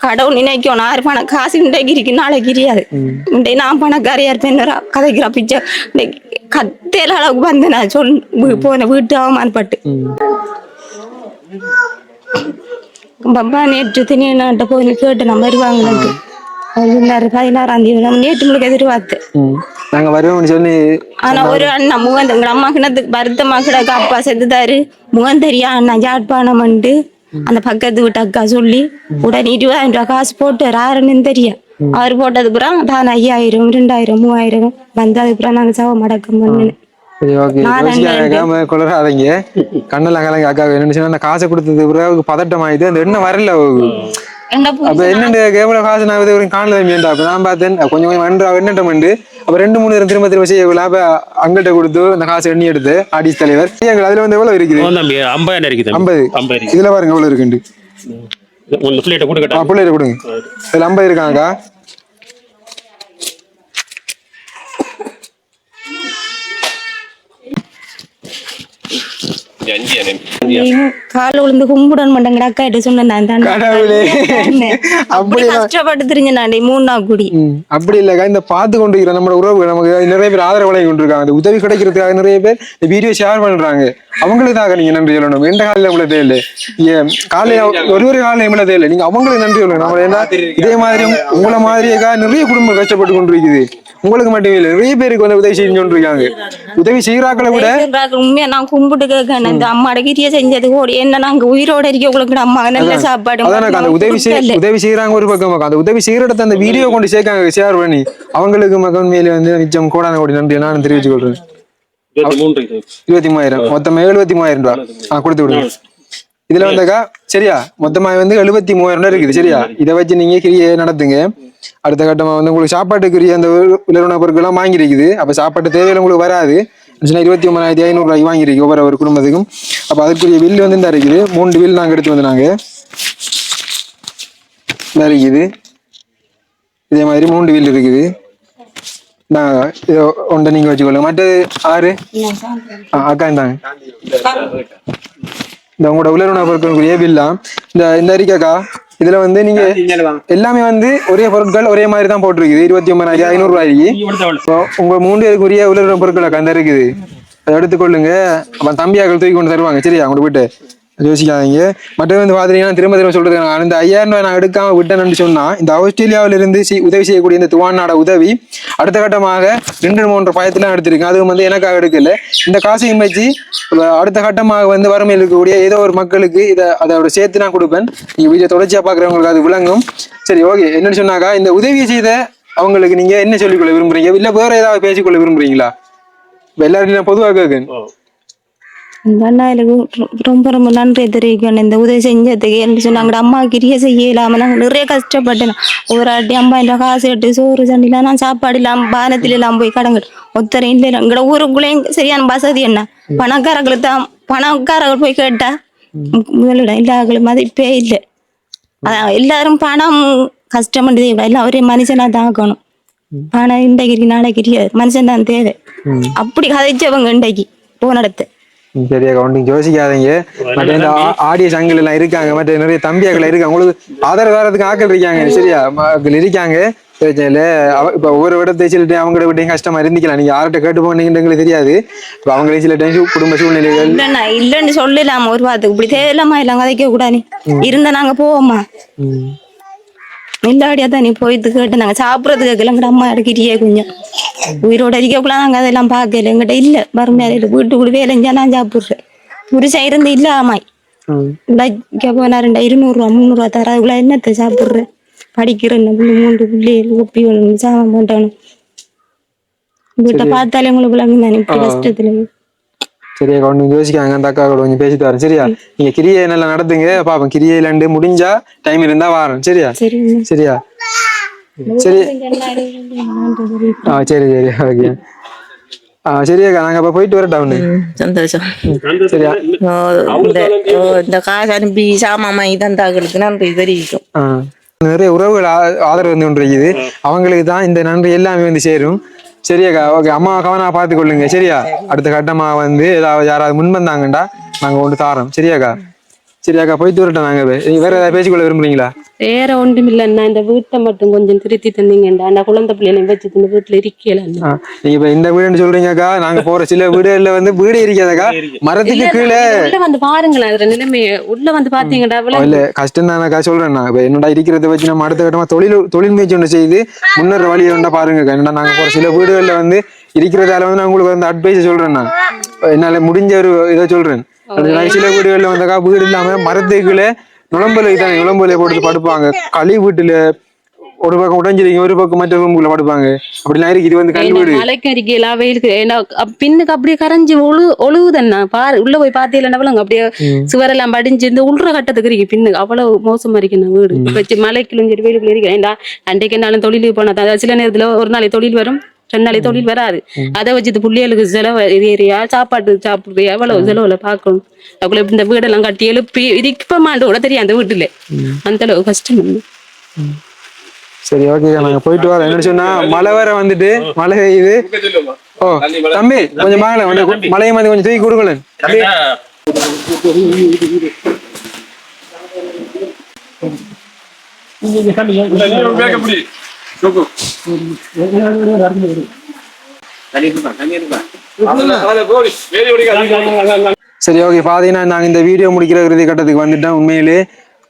கடவுள் நினைக்கும் ஆறு பணம் காசு இன்றைக்கு இருக்கு நாளைக்கு தெரியாது இன்றைக்கு நான் பணக்காரியா இருப்பேன் இன்னொரு கதைக்கிற பிச்சை இன்னைக்கு கத்தையில அளவுக்கு வந்து நான் சொல் வீ- போன வீட்டு அவமானப்பட்டு பப்பா நேற்று திணியனாட்ட போய் கேட்டு நம்ம வருவாங்களான்ட்டு அவர் சொன்னாரு பதினாறாம் தேதி நம்ம நேற்று முழுக்க எதிர்பார்த்தேன். நாங்க வருவோம்னு சொல்லி ஆனா ஒரு அண்ணா முகந்த எங்க அம்மா கிணத்துக்கு வருத்தமா கிடக்கு அப்பா செத்துதாரு முகந்தரியா அண்ணா ஜாட்பானம் வந்து அந்த பக்கத்து வீட்டு அக்கா சொல்லி உடனே இருபதாயிரம் ரூபாய் காசு போட்டு யாருன்னு தெரியும். அவர் போட்டது பிறகு தான் ஐயாயிரம் ரெண்டாயிரம் மூவாயிரம் வந்து அதுக்கு பிறகு நாங்க சவ மடக்கம் பண்ணினேன். சரி ஓகே நான் யோசிக்காம குளராதீங்க கண்ணில் அகலங்க அக்கா என்ன காசை கொடுத்தது பிறகு பதட்டம் ஆயிடுது அந்த எண்ணம் வரல அப்ப என்னண்டு எவ்வளவு காசு நான் வரைக்கும் காணல மீண்டா அப்ப நான் பார்த்தேன் கொஞ்சம் கொஞ்சம் மண்டு என்னட்டம் உண்டு அப்ப ரெண்டு மூணு நேரம் திரும்ப திரும்ப செய்யக்குள்ள அப்ப அங்கிட்ட கொடுத்து அந்த காசு எண்ணி எடுத்து ஆடிஸ் தலைவர். எங்க அதுல வந்து எவ்வளவு இருக்குது? ஐம்பது. இதுல பாருங்க எவ்வளவு இருக்குண்டு பிள்ளைகிட்ட கூட ஆ கேட்டா பிள்ளைகிட்ட கொடுங்க. இதுல ஐம்பது இருக்காங்கக்கா கால விழுந்து அக்கா சொன்னேன். தான். அப்படி மூணு நாள் கூடி. இல்லக்கா இந்த பார்த்து கொண்டு இருக்கிற நம்ம உறவு நமக்கு நிறைய பேர் ஆதரவு வழங்கி கொண்டிருக்காங்க. உதவி கிடைக்கிறதுக்காக நிறைய பேர் இந்த வீடியோ ஷேர் பண்றாங்க. அவங்களுக்காக நீங்க நன்றி சொல்லணும். எந்த காலையில உங்களை ஏன் காலையில ஒரு ஒரு காலையில எங்களை தேவையில்லை. நீங்க அவங்களுக்கு நன்றி சொல்லணும். நம்ம ஏன்னா இதே மாதிரி உங்களை மாதிரியே நிறைய குடும்பம் கஷ்டப்பட்டு கொண்டு இருக்குது உங்களுக்கு மட்டுமே இல்லை நிறைய பேருக்கு வந்து உதவி செஞ்சு கொண்டு இருக்காங்க உதவி செய்யறாக்களை விட சொல்றாங்க, உண்மையா நான் கும்பிட்டு கேட்கணும் இந்த அம்மாட கிரியை செஞ்சது ஓடி என்ன நாங்க உயிரோட இருக்க உங்களுக்கு அம்மா நல்ல சாப்பாடு அந்த உதவி. உதவி செய்யறாங்க ஒரு பக்கம். அந்த உதவி செய்யற இடத்த அந்த வீடியோ கொண்டு சேர்க்காங்க ஷேர் பண்ணி அவங்களுக்கு மக்கள் மேலே வந்து நிச்சயம் கோடான கோடி நன்றி நான் தெரிவிச்சு கொள்றேன் இருபத்தி மூவாயிரம் மொத்தம் எழுபத்தி மூவாயிரம் ரூபாய் ஆ கொடுத்து விடுங்க இதுல வந்தாக்கா சரியா மொத்தமா வந்து எழுபத்தி மூவாயிரம் ரூபாய் இருக்குது சரியா இதை வச்சு நீங்க கிரியை நடத்துங்க அடுத்த கட்டமா வந்து உங்களுக்கு சாப்பாட்டுக்குரிய அந்த உலர்வுண பொருட்கள் எல்லாம் வாங்கியிருக்குது அப்ப சாப்பாட்டு தேவையில உங்களுக்கு வராது இருபத்தி ஒன்பதாயிரத்தி ஐநூறு ரூபாய் வாங்கியிருக்கு ஒவ்வொரு ஒரு குடும்பத்துக்கும். அப்ப அதுக்குரிய பில் வந்து இந்த இருக்குது. மூன்று பில் நாங்க எடுத்து வந்து நாங்க இந்த இருக்குது. இதே மாதிரி மூன்று பில் இருக்குது. நான் ஒன்றை நீங்க வச்சுக்கொள்ளுங்க. மற்றது ஆறு? அக்கா இந்தாங்க. இந்த உங்களோட உலர்வுண பொருட்களுக்குரிய பில்லா இந்த இந்த அறிக்கைக்கா இதுல வந்து நீங்க எல்லாமே வந்து ஒரே பொருட்கள் ஒரே மாதிரி தான் போட்டிருக்குது. இருபத்தி ஒன்பதாயிரத்தி ஐநூறு ரூபாய்க்கு. உங்க மூன்று பேருக்குரிய உலர்வுண பொருட்கள் அந்த இருக்குது. அதை எடுத்துக்கொள்ளுங்க. அப்ப தம்பியாக்கள் தூக்கி கொண்டு தருவாங்க. சரியா? உங்க போயிட்டு. யோசிக்காதீங்க. மற்றது வந்து பார்த்தீங்கன்னா திரும்ப திரும்ப சொல்றது அந்த ஐயாயிரம் ரூபாய் நான் எடுக்காம விட்டேன்னு சொன்னா இந்த ஆஸ்திரேலியாவில இருந்து உதவி செய்யக்கூடிய இந்த துவானாட உதவி அடுத்த கட்டமாக ரெண்டு மூன்று பயத்திலாம் எடுத்திருக்கேன். அதுவும் வந்து எனக்காக எடுக்கல. இந்த காசையும் வச்சு அடுத்த கட்டமாக வந்து வறுமையில் இருக்கக்கூடிய ஏதோ ஒரு மக்களுக்கு இதை அதோட சேர்த்து நான் கொடுப்பேன். நீங்க வீடியோ தொடர்ச்சியா பாக்குறவங்களுக்கு அது விளங்கும். சரி ஓகே. என்னன்னு சொன்னாக்கா இந்த உதவி செய்த அவங்களுக்கு நீங்க என்ன சொல்லிக்கொள்ள விரும்புறீங்க? இல்ல வேற ஏதாவது பேசிக்கொள்ள விரும்புறீங்களா? இப்ப எல்லாரும் நான் பொதுவாக கேட்கேன் இந்த அண்ணாயிலுக்கு ரொ- ரொம்ப ரொம்ப நன்றி தெரிவிக்கணும். இந்த உதவி செஞ்சதுக்கு என்று சொன்னாங்க அம்மா கிரியை செய்ய இல்லாம நாங்க நிறைய கஷ்டப்பட்டேன். ஒரு அடி அம்மா இந்த காசு எடுத்து சோறு சண்டிலாம் நான் சாப்பாடு இல்லாம பானத்துல எல்லாம் போய் கடங்க ஒருத்தரும் இல்லை எங்கட ஊருக்குள்ளேயும் சரியான வசதி என்ன? பணக்காரங்களுக்கு தான் பணக்காரர்கள் போய் கேட்டா முதலிடம் இல்லாத மதிப்பே இல்லை. அதான் எல்லாரும் பணம் கஷ்டம் எல்லாம் ஒரே மனுஷனா தான் ஆக்கணும் பணம் இன்றைக்கு நாளைக்கு மனுஷன் தான் தேவை. அப்படி கதைச்சவங்க இன்றைக்கு போன இடத்து. ம், சரி அக்கா ஒன்றும் யோசிக்காதீங்க மற்ற இந்த ஆடிய சங்கில் எல்லாம் இருக்காங்க. மற்ற நிறைய தம்பியாக்கள் இருக்காங்க. உங்களுக்கு ஆதரவு வேறதுக்கு ஆக்கள் இருக்காங்க. சரியா? இருக்காங்க. பிரச்சனை இல்லை. அவ- இப்ப ஒவ்வொரு இடத்தை சில டைம் அவங்கள விட்டையும் கஷ்டமா இருந்துக்கலாம். நீங்க யார்கிட்ட கேட்டு போனீங்கன்னு எங்களுக்கு தெரியாது. இப்ப அவங்களே சில டைம் குடும்ப சூழ்நிலைகள். இல்லைன்னு சொல்லலாமா ஒரு வாரத்துக்கு இப்படி தேவையில்லாம எல்லாம் கதைக்க கூடாது. இருந்தா நாங்க போவோமா இல்லாடியா தான் நீ போயிட்டு கேட்டு நாங்க சாப்பிடறதுக்கு கேட்கல எங்கட அம்மா எடுக்கிறியே கொஞ்சம் உயிரோட இருக்கக்குள்ள நாங்க அதெல்லாம் பார்க்கல. எங்கிட்ட இல்ல. வறுமையால இல்லை வீட்டுக்குள்ள வேலை செஞ்சா நான் சாப்பிடுறேன். புருஷன் இருந்து இல்ல ஆமாய். ம். இங்க போனா ரெண்டா இருநூறுவா முந்நூறுவா தர அதுக்குள்ள என்னத்தை சாப்பிடுறேன்? படிக்கிறேன் புள்ளி மூன்று புள்ளி ஒப்பி ஒண்ணு சாமான் போட்டணும் வீட்டை பார்த்தாலே உங்களுக்கு விளங்கும் தானே கஷ்டத்துல. சரி அக்கா ஒன்றும் யோசிக்காங்க. அந்த அக்கா கூட கொஞ்சம் பேசிட்டு வரேன். சரியா? நீங்க கிரியை நல்லா நடத்துங்க. பாப்போம். கிரியையில இருந்து முடிஞ்சா டைம் இருந்தா வரேன். சரியா? சரி சரியா? சரி. ஆ சரி சரி. ஓகே. ஆ சரி அக்கா. நாங்க அப்ப போயிட்டு வரட்டா ஒண்ணு சந்தோஷம். சரியா ஓ, இந்த ஓ, இந்த காசு அனுப்பி சாமான் தந்தாக்களுக்கு நன்றி தெரிவிக்கும். ஆ. நிறைய உறவுகள் ஆ- ஆதரவு வந்து கொண்டு இருக்குது அவங்களுக்கு தான் இந்த நன்றி எல்லாமே வந்து சேரும். சரியாக்கா ஓகே. அம்மா கவனா பார்த்து கொள்ளுங்க. சரியா? அடுத்த கட்டமா வந்து ஏதாவது யாராவது முன் வந்தாங்கண்டா நாங்க ஒன்று தாரோம். சரியாக்கா சரியாக்கா போயிட்டு வரட்டோம் நாங்க வே- நீங்க வேற ஏதாவது பேசிக்கொள்ள விரும்புறீங்களா? வேற ஒன்றும் இல்லைண்ணா. இந்த வீட்டை மட்டும் கொஞ்சம் திருத்தி தந்தீங்கண்டா அந்த குழந்தை பிள்ளைனை வச்சு இந்த வீட்டுல இருக்கல ஆ, நீங்க இப்ப இந்த வீடுன்னு சொல்றீங்கக்கா. நாங்க போற சில வீடுகள்ல வந்து வீடு இருக்காதக்கா. மரத்துக்கு கீழே உள்ள வந்து பாருங்களேன். அதுல நிலைமைய உள்ள வந்து பாத்தீங்கடா இல்ல கஷ்டம் தானக்கா சொல்றேன் நான் இப்ப என்னடா இருக்கிறத வச்சு நம்ம அடுத்த கட்டமா தொழில் தொழில் முயற்சி ஒன்று செய்து முன்னேற வழியை ஒன்றா பாருங்க என்னடா நாங்க போற சில வீடுகள்ல வந்து இருக்கிறதால வந்து நான் உங்களுக்கு வந்து அட்வைஸ் சொல்றேன் நான் என்னால முடிஞ்ச ஒரு இதை சொல்றேன். சில வீடுகள்ல வந்தாக்கா வீடு இல்லாம மரத்துக்குள்ள நுழம்பலை தான் நுழம்பலை போட்டு படுப்பாங்க. களி வீட்டுல ஒரு பக்கம் உடைஞ்சிருக்கீங்க ஒரு பக்கம் மற்ற ரூமுக்குள்ள படுப்பாங்க. அப்படிலாம் இருக்கு இது வந்து கல் வீடு. மலைக்கு அடிக்கலாம் வெயிலுக்கு ஏன்னா பின்னுக்கு அப்படியே கரைஞ்சு ஒழு ஒழுகுதண்ணா. பாரு உள்ள போய் பார்த்தீங்கன்னா அப்படியே சுவரெல்லாம் படிஞ்சு இந்த உள்ற கட்டத்துக்கு இருக்கு பின்னுக்கு. அவ்வளவு மோசமா இருக்கு இந்த வீடு. வச்சு மலைக்குள்ளும் சரி வெயிலுக்குள்ள இருக்கு ஏன்டா அன்றைக்கு என்னாலும் தொழிலுக்கு போனா சில நேரத்துல ஒரு நாளைக்கு தொழில் வரும். நாளைக்கு தொழில் வராது அதை வச்சு பிள்ளைகளுக்கு செலவு ஏரியா சாப்பாட்டு சாப்பிடுறியா எவ்வளவு செலவுல பார்க்கணும் அதுக்குள்ள இந்த வீடெல்லாம் கட்டி எழுப்பி இருப்ப மாண்டு கூட தெரியும் அந்த வீட்டுல அந்த அளவு கஷ்டம் சரி ஓகே நாங்க போயிட்டு வரோம் என்ன சொன்னா மழை வேற வந்துட்டு மழை பெய்யுது ஓ தம்பி கொஞ்சம் கொஞ்சம் மழையை வந்து கொஞ்சம் தூக்கி கொடுங்களேன் சரி ஓகே பாத்தீங்கன்னா நாங்க இந்த வீடியோ முடிக்கிற இறுதி கட்டத்துக்கு வந்துட்டோம். உண்மையிலே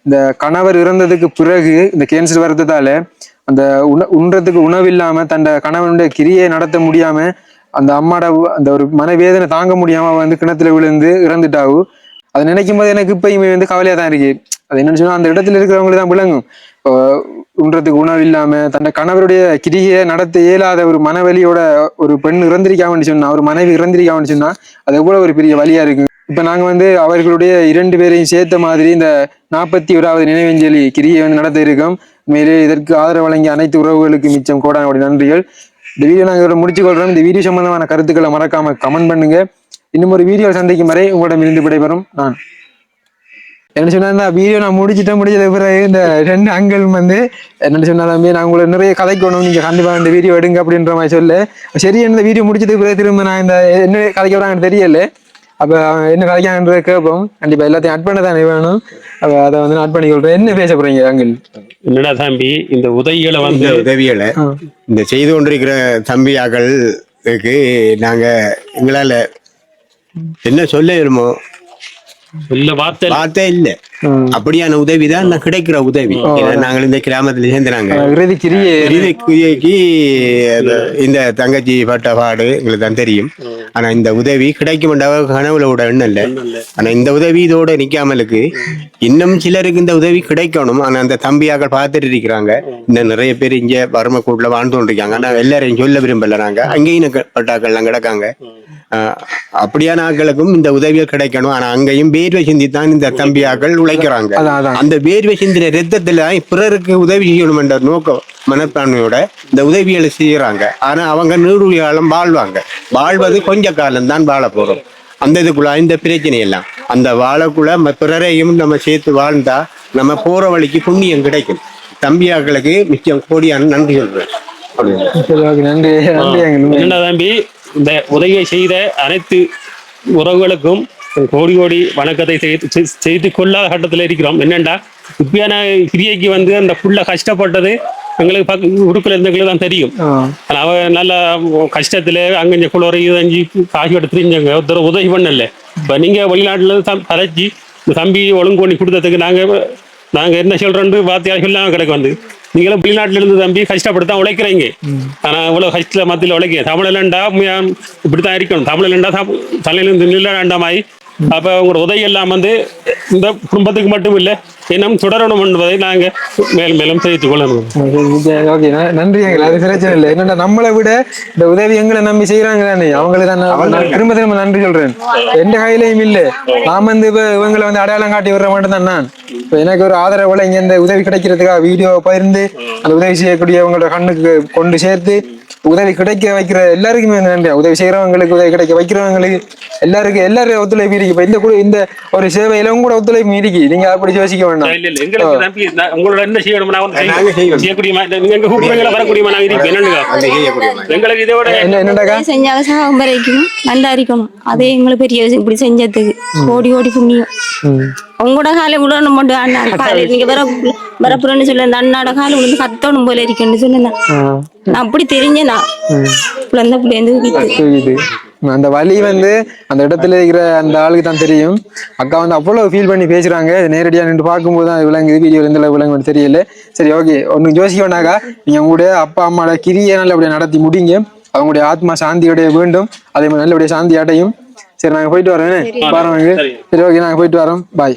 இந்த கணவர் இறந்ததுக்கு பிறகு இந்த கேன்சர் வரதுனால அந்த உண உண்றதுக்கு உணவு இல்லாம தன் கணவனுடைய கிரியை நடத்த முடியாம அந்த அம்மாட அந்த ஒரு மனவேதனை தாங்க முடியாம அவ வந்து கிணத்துல விழுந்து இறந்துட்டாவு. அதை நினைக்கும் போது எனக்கு இப்பயுமே வந்து கவலையா தான் இருக்கு. அது என்னன்னு சொன்னா அந்த இடத்துல இருக்கிறவங்களுக்கு தான் விளங்கும். உண்றதுக்கு உணவு இல்லாம தன்னை கணவருடைய கிரியை நடத்த இயலாத ஒரு மனவலியோட ஒரு பெண் இறந்திருக்காமன்னு சொன்னா ஒரு மனைவி இறந்திருக்காமன்னு சொன்னா அது எவ்வளவு ஒரு பெரிய வழியா இருக்கு? இப்ப நாங்க வந்து அவர்களுடைய இரண்டு பேரையும் சேர்த்த மாதிரி இந்த நாற்பத்தி ஓராவது நினைவஞ்சலி கிரியை வந்து நடத்த இருக்கோம். மேலே இதற்கு ஆதரவு வழங்கிய அனைத்து உறவுகளுக்கு மிச்சம் கோடான நன்றிகள். இந்த வீடியோ நாங்கள் இதோட முடிச்சு கொள்றோம். இந்த வீடியோ சம்பந்தமான கருத்துக்களை மறக்காம கமெண்ட் பண்ணுங்க. இன்னும் ஒரு வீடியோ சந்திக்கும் வரை உங்களிடம் இருந்து விடைபெறும். நான் என்ன சொன்னா வீடியோ நான் முடிச்சிட்டேன் முடிச்சது பிறகு இந்த ரெண்டு அங்கிள் வந்து என்ன சொன்னாலுமே நான் உங்களை நிறைய கதைக்கணும் நீங்க கண்டிப்பா இந்த வீடியோ எடுங்க அப்படின்ற மாதிரி சொல்ல. சரி இந்த வீடியோ முடிச்சதுக்கு பிறகு திரும்ப நான் இந்த என்ன கதைக்க விடாங்கன்னு தெரியல. அப்ப என்ன கதைக்கான்றத கேட்போம். கண்டிப்பா எல்லாத்தையும் அட் பண்ண தானே வேணும். அப்ப அதை வந்து நான் அட் பண்ணி கொள்றேன். என்ன பேச போறீங்க அங்கிள் என்னடா தம்பி இந்த உதவிகளை வந்து இந்த உதவிகளை இந்த செய்து கொண்டிருக்கிற தம்பியாக்களுக்கு நாங்க எங்களால என்ன சொல்ல வார்த்தை வார்த்தை இல்ல. அப்படியான உதவி தான் நான் கிடைக்கிற உதவி. நாங்கள் இந்த கிராமத்துல சேர்ந்துறாங்க இந்த தங்கச்சி பட்ட பாடு எங்களுக்கு தான் தெரியும். ஆனா இந்த உதவி கிடைக்கும் கனவுல விட எண்ணம் இல்ல ஆனா இந்த உதவி இதோட நிக்காமலுக்கு இன்னும் சிலருக்கு இந்த உதவி கிடைக்கணும். ஆனா அந்த தம்பியாக்கள் பார்த்துட்டு இருக்கிறாங்க. இன்னும் நிறைய பேர் இங்க வறுமை கூட்டுல வாழ்ந்து கொண்டிருக்காங்க. ஆனா எல்லாரையும் சொல்ல விரும்பல நாங்க. அங்கேயும் பட்டாக்கள்லாம் கிடக்காங்க. ஆஹ் அப்படியான ஆட்களுக்கும் இந்த உதவிகள் கிடைக்கணும். ஆனா அங்கேயும் வேர்வை சிந்தி தான் இந்த தம்பியாக்கள் உழைக்கிறாங்க. அந்த வேர்வை சிந்தின ரத்தத்துல பிறருக்கு உதவி செய்யணும் என்ற நோக்க மனப்பான்மையோட இந்த உதவிகளை செய்யறாங்க. ஆனா அவங்க நூறு காலம் வாழ்வாங்க. வாழ்வது கொஞ்ச காலம் தான் வாழ போறோம். அந்த இதுக்குள்ள இந்த பிரச்சனை எல்லாம் அந்த வாழக்குள்ள பிறரையும் நம்ம சேர்த்து வாழ்ந்தா நம்ம போற வழிக்கு புண்ணியம் கிடைக்கும். தம்பியாக்களுக்கு மிச்சம் கோடியான நன்றி சொல்றேன். நன்றி. நன்றி தம்பி? இந்த உதவியை செய்த அனைத்து உறவுகளுக்கும் கோடி கோடி வணக்கத்தை செய்து செய்- செய்து கொள்ளாத கட்டத்தில் இருக்கிறோம். என்னண்டா இப்பயான கிரியைக்கு வந்து அந்த புள்ள கஷ்டப்பட்டது எங்களுக்கு பக்க உறுப்பில் இருந்தவங்களுக்கு தான் தெரியும். அவ நல்ல கஷ்டத்துல அங்க இங்க குளோரை இதஞ்சி காசு எடுத்து தெரிஞ்சவங்க ஒருத்தர் உதவி பண்ணல. இப்ப நீங்க வெளிநாட்டுல தம் இந்த தம்பி ஒழுங்கு பண்ணி கொடுத்ததுக்கு நாங்க நாங்க என்ன சொல்றோம்னு வார்த்தையாக சொல்லாம கிடக்கு வந்து. நீங்களும் வெளிநாட்டுல இருந்து தம்பி கஷ்டப்பட்டு தான் உழைக்கிறீங்க. ஆனா இவ்வளவு கஷ்டத்துல மத்தியில உழைக்க தமிழ்லண்டா இப்படித்தான் இருக்கணும். தமிழ்லண்டா தலையில இருந்து நில்லாண்டாமாய் அப்ப உங்களோட உதவி எல்லாம் வந்து இந்த குடும்பத்துக்கு மட்டும் இல்ல இன்னும் தொடரணும் என்பதை நாங்க மேலும் மேலும் தெரிவித்துக் கொள்ளணும் நன்றி எங்களை அது பிரச்சனை இல்லை. என்னடா நம்மளை விட இந்த உதவி எங்களை நம்பி செய்யறாங்க தானே? அவங்களுக்கு தான் நான் திரும்ப திரும்ப நன்றி சொல்றேன். எந்த கையிலையும் இல்ல. நான் வந்து இப்ப இவங்களை வந்து அடையாளம் காட்டி விடுற மட்டும் தான் நான். இப்ப எனக்கு ஒரு ஆதரவுல இங்க இந்த உதவி கிடைக்கிறதுக்காக வீடியோ பகிர்ந்து அந்த உதவி செய்யக்கூடியவங்களோட கண்ணுக்கு கொண்டு சேர்த்து உதவி கிடைக்க வைக்கிற எல்லாருக்குமே நன்றி உதவி செய்யறவங்களுக்கு உதவி கிடைக்க வைக்கிறவங்களுக்கு எல்லாருக்கும் எல்லாரும் ஒத்துழைப்பு இருக்கு. இப்ப இந்த கூட இந்த ஒரு சேவையில உங்க கூட ஒத்துழைப்பு இருக்கு. நீங்க அப்படி யோசிக்க வேண்டாம். இல்ல இல்ல எங்களுக்கு நான் உங்களோட என்ன செய்யணும். நான் வந்து நாங்க நீங்க எங்க கூப்பிடுறீங்களா வரக்கூடிய நான் இருக்கேன் என்னன்னு. எங்களுக்கு இதோட என்ன என்னடாக்கா செஞ்சாக சாகும் வரைக்கும் நல்லா இருக்கணும். அதே எங்களுக்கு பெரிய இப்படி செஞ்சதுக்கு. ஓடி ஓடி புண்ணியம். உங்களோட காலை விடணும் மட்டும் அண்ணா காலை. நீங்க வர வரப்புறன்னு சொல்ல அந்த அண்ணாட காலை விழுந்து கத்தணும் போல இருக்குன்னு சொன்னேன் நான். அப்படி தெரிஞ்சேனா குழந்தை பிள்ளைந்து அந்த வலி வந்து அந்த இடத்துல இருக்கிற அந்த ஆளுக்கு தான் தெரியும். அக்கா வந்து அவ்வளவு ஃபீல் பண்ணி பேசுறாங்க. நேரடியா நின்று பார்க்கும்போது தான் அது விளங்குது. வீடியோ எந்த அளவு விளங்குன்னு தெரியல. சரி ஓகே ஒன்னு யோசிக்க வேண்டாக்கா. நீங்க உங்களுடைய அப்பா அம்மாவோட கிரியை நல்லபடியா நடத்தி முடிங்க. அவங்களுடைய ஆத்மா சாந்தியோடைய வேண்டும். அதே மாதிரி நல்லபடியா சாந்தி அடையும். சரி நாங்க போயிட்டு வரோம் பாருங்க. சரி. ஓகே நாங்க போயிட்டு வரோம். பாய்